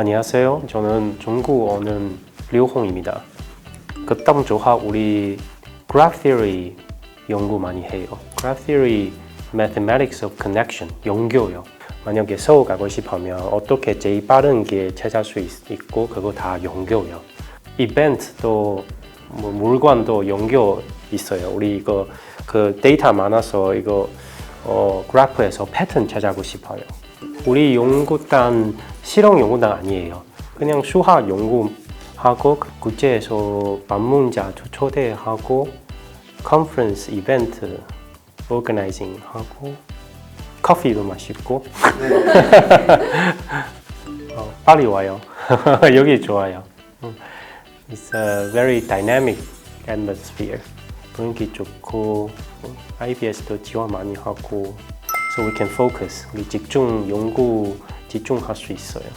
안녕하세요. 저는 중국 오는 류홍입니다. 그다음 조합 우리 Graph Theory 연구 많이 해요. Graph Theory Mathematics of Connection 연교요. 만약에 서울 가고 싶으면 어떻게 제일 빠른 길 찾을 수 있, 있고 그거 다 연교요. 이벤트도 뭐 물건도 연교 있어요. 우리 이거 그 데이터 많아서 이거 어, 그래프에서 패턴 찾아고 싶어요. 우리 연구단 실용 연구단 아니에요. 그냥 수학 연구하고 그 국제에서 방문자 초대하고 컨퍼런스 이벤트 오거나이징 하고 커피도 마시고 어, 빨리 와요. 여기 좋아요. 음. It's a very dynamic atmosphere. 분위기 좋고 IBS도 지원 많이 하고 so we can focus. 우리 집중 연구 집중할 수 있어요.